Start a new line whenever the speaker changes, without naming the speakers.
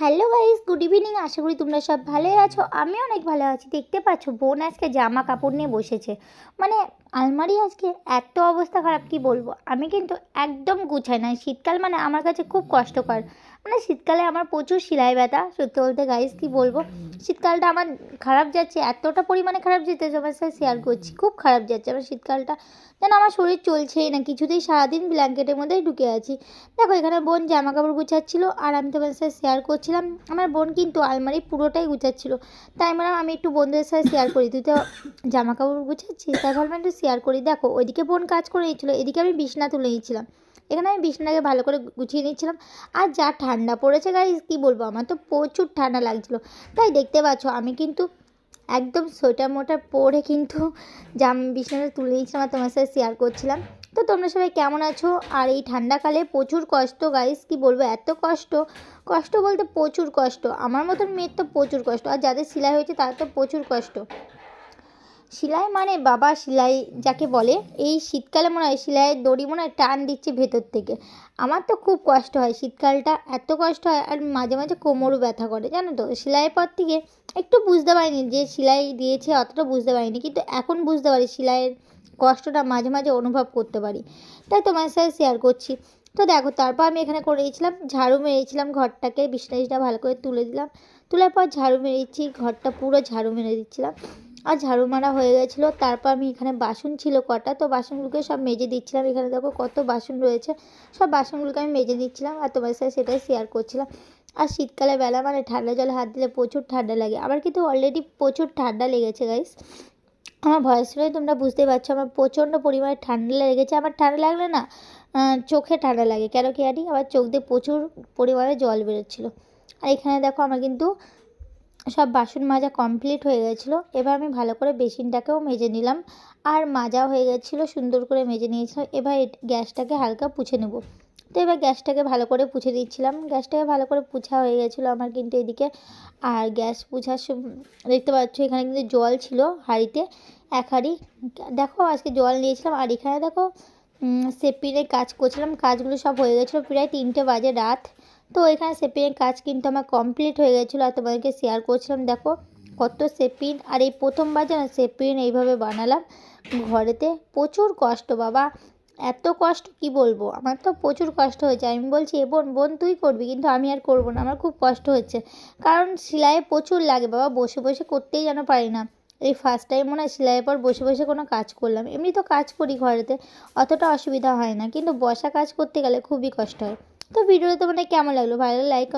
Hello guys, good evening. আশা করি তোমরা সব ভালোই আছো। আমি অনেক ভালো আছি। দেখতে পাচ্ছ, বোন আজকে জামা কাপড় নিয়ে বসেছে। মানে আলমারি আজকে এত অবস্থা খারাপ, কি বলব? আমি কিন্তু একদম গুছাই না শীতকাল মানে আমার কাছে খুব কষ্টকর। মানে শীতকালে আমার প্রচুর সেলাই ব্যথা, সত্যি বলতে গাইস কি বলব? শীতকালটা আমার খারাপ যাচ্ছে, এতটা পরিমাণে খারাপ যেতে তোমার সাথে শেয়ার করছি, খুব খারাপ যাচ্ছে। আমার শীতকালটা, যেন আমার শরীর চলছেই না, কিছুতেই সারাদিন ব্ল্যাঙ্কেটের মধ্যেই ঢুকে আছি। দেখো, এখানে বোন জামা কাপড় গুছাচ্ছিল, আর আমি তোমার সাথে শেয়ার করছিলাম। আমার বোন কিন্তু আলমারি পুরোটাই গুছাচ্ছিল। তাই মানে আমি একটু বন্ধুদের সাথে শেয়ার করি, তুই তো জামা কাপড় গুছাচ্ছিস, তাই ভাবলাম একটু শেয়ার করি। দেখো, ওইদিকে বোন কাজ করে নিচ্ছিলো এদিকে আমি বিছনা তুলে নিচ্ছিলাম। এখানে আমি বিছনাটাকে ভালো করে গুছিয়ে নিচ্ছিলাম। আর যা ঠান্ডা পড়েছে গাইজ কী বলব? আমার তো প্রচুর ঠান্ডা লাগছিল। তাই দেখতে পাচ্ছ, আমি কিন্তু একদম সোয়েটার মোটার পরে কিন্তু জাম বিছানাটা তুলে নিয়েছিলাম আর তোমার সাথে শেয়ার করছিলাম। তো তোমরা সবাই কেমন আছো? আর এই ঠান্ডাকালে প্রচুর কষ্ট গাইস কি বলব? এত কষ্ট। কষ্ট বলতে প্রচুর কষ্ট। আমার মতন মেয়ের তো প্রচুর কষ্ট। আর যাদের সেলাই হয়েছে তাদের তো প্রচুর কষ্ট। সেলাই মানে বাবা সেলাই যাকে বলে, এই শীতকালে মনে হয় সেলাইয়ের দড়ি মনে হয় টান দিচ্ছে ভেতর থেকে। আমার তো খুব কষ্ট হয়, শীতকালটা এত কষ্ট হয় আর মাঝে মাঝে কোমরও ব্যথা করে, জানো তো? সেলাইয়ের পর থেকে একটু বুঝতে পারিনি যে সেলাই দিয়েছে অতটা বুঝতে পারিনি, কিন্তু এখন বুঝতে পারি সেলাইয়ের কষ্টটা মাঝে মাঝে অনুভব করতে পারি। তাই তোমার সাথে শেয়ার করছি। তো দেখো, তারপর আমি এখানে করে দিয়েছিলাম ঝাড়ু মেরেছিলাম ঘরটাকে বিছনা ভালো করে তুলে দিলাম। তোলার পর ঝাড়ু মেরেছি, ঘরটা পুরো ঝাড়ু মেরে দিচ্ছিলাম। আর ঝাড়ু মারা হয়ে গেছিল। তারপর আমি এখানে বাসন ছিল কটা, তো বাসনগুলোকে সব মেজে দিচ্ছিলাম। এখানে দেখো কত বাসন রয়েছে। সব বাসনগুলোকে আমি মেজে দিচ্ছিলাম আর তোমার সাথে সেটাই শেয়ার করছিলাম। আর শীতকালে বেলা মানে ঠান্ডা জলে হাত দিলে প্রচুর ঠান্ডা লাগে। আমার কিন্তু অলরেডি প্রচুর ঠান্ডা লেগেছে গাইস আমার ভয়েস শুনে তোমরা বুঝতে পারছ, আমার প্রচণ্ড পরিমাণে ঠান্ডা লেগেছে। আমার ঠান্ডা লাগলে না চোখে ঠান্ডা লাগে। কেন কি জানি? আমার চোখ দিয়ে প্রচুর পরিমাণে জল বেরোচ্ছিলো। আর এখানে দেখো আমার কিন্তু সব বাসন মাজা কমপ্লিট হয়ে গেছিল। এবার আমি ভালো করে বেসিনটাকেও মেজে নিলাম। আর মাজা হয়ে গেছিল, সুন্দর করে মেজে নিয়েছিলাম। এবার গ্যাসটাকে হালকা পুছে নেব। তো এবার গ্যাসটাকে ভালো করে পুছে দিচ্ছিলাম। গ্যাসটাকে ভালো করে পুছা হয়ে গেছিল আমার কিন্তু এদিকে। আর গ্যাস পুছার দেখতে পাচ্ছ এখানে কিন্তু জল ছিল হাঁড়িতে, এক হাঁড়ি। দেখো আজকে জল নিয়েছিলাম। আর এখানে দেখো সেপিনে কাজ করছিলাম। কাজগুলো সব হয়ে গেছিল প্রায় তিনটে বাজে রাত। তো এখানে সেপিনের কাজ কিন্তু আমার কমপ্লিট হয়ে গেছিল, আর তোমাদেরকে শেয়ার করছিলাম, দেখো কত সেপিন, আর এই প্রথমবার যেন সেপিন এইভাবে বানালাম ঘরেতে, প্রচুর কষ্ট বাবা, এত কষ্ট কি বলব? আমার তো প্রচুর কষ্ট হয়েছে, আমি বলছি, এ বোন বোন, তুই করবি? কিন্তু আমি আর করব না, আমার খুব কষ্ট হচ্ছে, কারণ সেলাইয়ে প্রচুর লাগে বাবা, বসে বসে করতেই যেন পারি না। এই ফার্স্ট টাইম মনে হয় সেলাইয়ের পর বসে বসে কোনো কাজ করলাম, এমনি তো কাজ করি ঘরেতে, অতটা অসুবিধা হয় না, কিন্তু বসা কাজ করতে গেলে খুবই কষ্ট হয়। তো ভিডিওটা তোমাদের কেমন লাগল ভালো লাইক